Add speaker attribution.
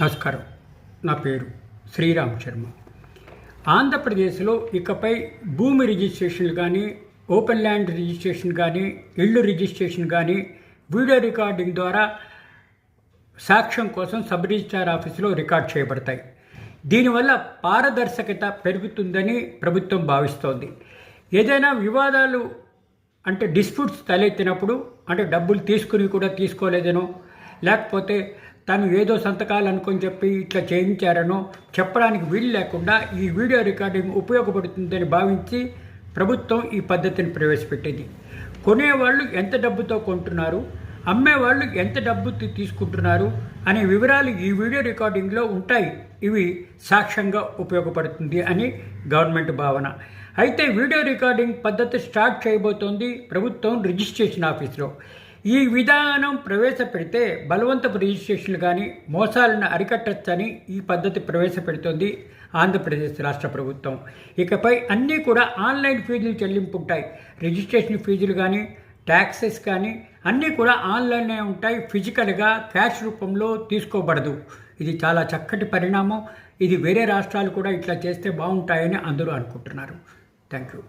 Speaker 1: నమస్కారం. నా పేరు శ్రీరామ్ శర్మ. ఆంధ్రప్రదేశ్లో ఇకపై భూమి రిజిస్ట్రేషన్లు కానీ ఓపెన్ ల్యాండ్ రిజిస్ట్రేషన్ కానీ ఇళ్ళు రిజిస్ట్రేషన్ కానీ వీడియో రికార్డింగ్ ద్వారా సాక్ష్యం కోసం సబ్ రిజిస్ట్రార్ ఆఫీసులో రికార్డ్ చేయబడతాయి. దీనివల్ల పారదర్శకత పెరుగుతుందని ప్రభుత్వం భావిస్తోంది. ఏదైనా వివాదాలు అంటే డిస్ప్యూట్స్ తలెత్తినప్పుడు అంటే డబ్బులు తీసుకుని కూడా తీసుకోలేదనో లేకపోతే తను ఏదో సంతకాలు అనుకొని చెప్పి ఇట్లా చేయించారనో చెప్పడానికి వీలు లేకుండా ఈ వీడియో రికార్డింగ్ ఉపయోగపడుతుందని భావించి ప్రభుత్వం ఈ పద్ధతిని ప్రవేశపెట్టింది. కొనేవాళ్ళు ఎంత డబ్బుతో కొంటున్నారు? అమ్మేవాళ్ళు ఎంత డబ్బు తీసుకుంటున్నారు? అనే వివరాలు ఈ వీడియో రికార్డింగ్లో ఉంటాయి. ఇవి సాక్ష్యంగా ఉపయోగపడుతుంది అని గవర్నమెంట్ భావన. అయితే వీడియో రికార్డింగ్ పద్ధతి స్టార్ట్ చేయబోతోంది ప్రభుత్వం రిజిస్ట్రేషన్ ఆఫీస్లో. ఈ విధానం ప్రవేశపెడితే బలవంతపు రిజిస్ట్రేషన్లు కానీ మోసాలను అరికట్టచ్చని ఈ పద్ధతి ప్రవేశపెడుతోంది ఆంధ్రప్రదేశ్ రాష్ట్ర ప్రభుత్వం. ఇకపై అన్నీ కూడా ఆన్లైన్ ఫీజులు చెల్లింపు ఉంటాయి. రిజిస్ట్రేషన్ ఫీజులు కానీ ట్యాక్సెస్ కానీ అన్నీ కూడా ఆన్లైన్లో ఉంటాయి. ఫిజికల్గా క్యాష్ రూపంలో తీసుకోబడదు. ఇది చాలా చక్కటి పరిణామం. ఇది వేరే రాష్ట్రాలు కూడా ఇట్లా చేస్తే బాగుంటాయని అందరూ అనుకుంటున్నారు. Thank you